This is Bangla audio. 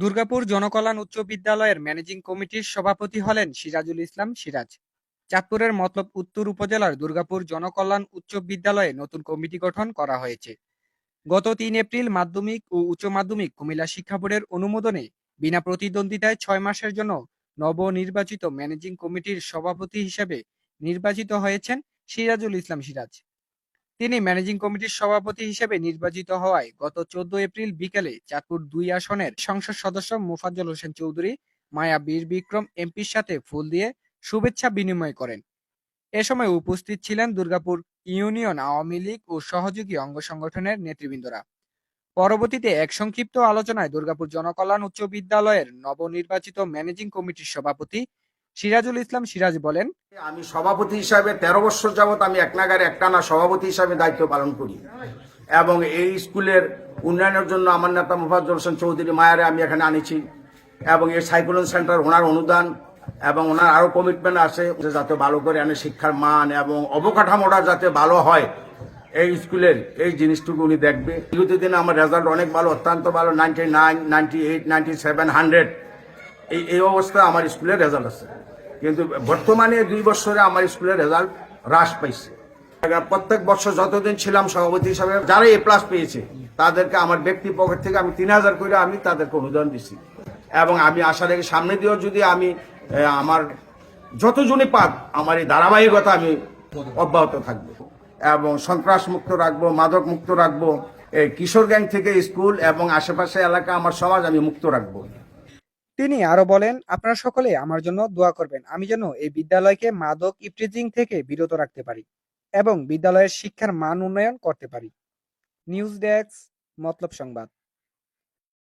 দুর্গাপুর জনকল্যাণ উচ্চ বিদ্যালয়ের ম্যানেজিং কমিটির সভাপতি হলেন সিরাজুল ইসলাম সিরাজ। চাঁদপুরের মতলব উত্তর উপজেলার দুর্গাপুর জনকল্যাণ উচ্চ বিদ্যালয়ে নতুন কমিটি গঠন করা হয়েছে। গত তিন এপ্রিল মাধ্যমিক ও উচ্চ মাধ্যমিক কুমিল্লা শিক্ষা বোর্ডের অনুমোদনে বিনা প্রতিদ্বন্দ্বিতায় ছয় মাসের জন্য নবনির্বাচিত ম্যানেজিং কমিটির সভাপতি হিসেবে নির্বাচিত হয়েছেন সিরাজুল ইসলাম সিরাজ। তিনি ম্যানেজিং কমিটির সভাপতি হিসেবে নির্বাচিত হওয়ায় গত চোদ্দ এপ্রিল বিকেলে চাঁদপুর দুই আসনের সংসদ সদস্য মোফাজ্জল হোসেন চৌধুরী, মায়া বীর বিক্রম এমপির সাথে ফুল দিয়ে শুভেচ্ছা বিনিময় করেন। এ সময় উপস্থিত ছিলেন দুর্গাপুর ইউনিয়ন আওয়ামী লীগ ও সহযোগী অঙ্গ সংগঠনের নেতৃবৃন্দরা। পরবর্তীতে এক সংক্ষিপ্ত আলোচনায় দুর্গাপুর জনকল্যাণ উচ্চ বিদ্যালয়ের নবনির্বাচিত ম্যানেজিং কমিটির সভাপতি সিরাজুল ইসলাম সিরাজ বলেন, আমি সভাপতি হিসাবে তেরো বছর যাবৎ আমি এক নাগারে একটানা সভাপতি হিসাবে দায়িত্ব পালন করি। এবং এই স্কুলের উন্নয়নের জন্য আমার নেতা মুফাজ্জল হোসেন চৌধুরী মায়ারে আমি এখানে আনিছি। এবং এই সাইক্লোন সেন্টার ওনার অনুদান এবং ওনার আরও কমিটমেন্ট আছে যাতে ভালো করে আনে শিক্ষার মান এবং অবকাঠামোটা যাতে ভালো হয়, এই স্কুলের এই জিনিসটুকু উনি দেখবে। বিগত দিনে আমার রেজাল্ট অনেক ভালো, অত্যন্ত ভালো ninety nine ninety eight ninety seven hundred এই এই অবস্থায় আমার স্কুলের রেজাল্ট আছে। কিন্তু বর্তমানে দুই বছরে আমার স্কুলের রেজাল্ট হ্রাস পাইছে। প্রত্যেক বছর যতদিন ছিলাম সভাপতি হিসাবে, যারা এ প্লাস পেয়েছে, তাদেরকে আমার ব্যক্তি পকেট থেকে আমি তিন হাজার করে আমি তাদেরকে অনুদান দিছি। এবং আমি আশা রাখি সামনে দিয়েও যদি আমি আমার যতজনই পাক, আমার এই ধারাবাহিকতা আমি অব্যাহত থাকব। এবং সন্ত্রাস মুক্ত রাখব, মাদক মুক্ত রাখব কিশোর গ্যাং থেকে স্কুল এবং আশেপাশে এলাকা, আমার সমাজ আমি মুক্ত রাখব। তিনি আরও বলেন, আপনারা সকলে আমার জন্য দোয়া করবেন। আমি যেন এই বিদ্যালয়কে মাদক ইফটিজিং থেকে বিরত রাখতে পারি এবং বিদ্যালয়ের শিক্ষার মান উন্নয়ন করতে পারি। নিউজ ডেস্ক, মতলব সংবাদ।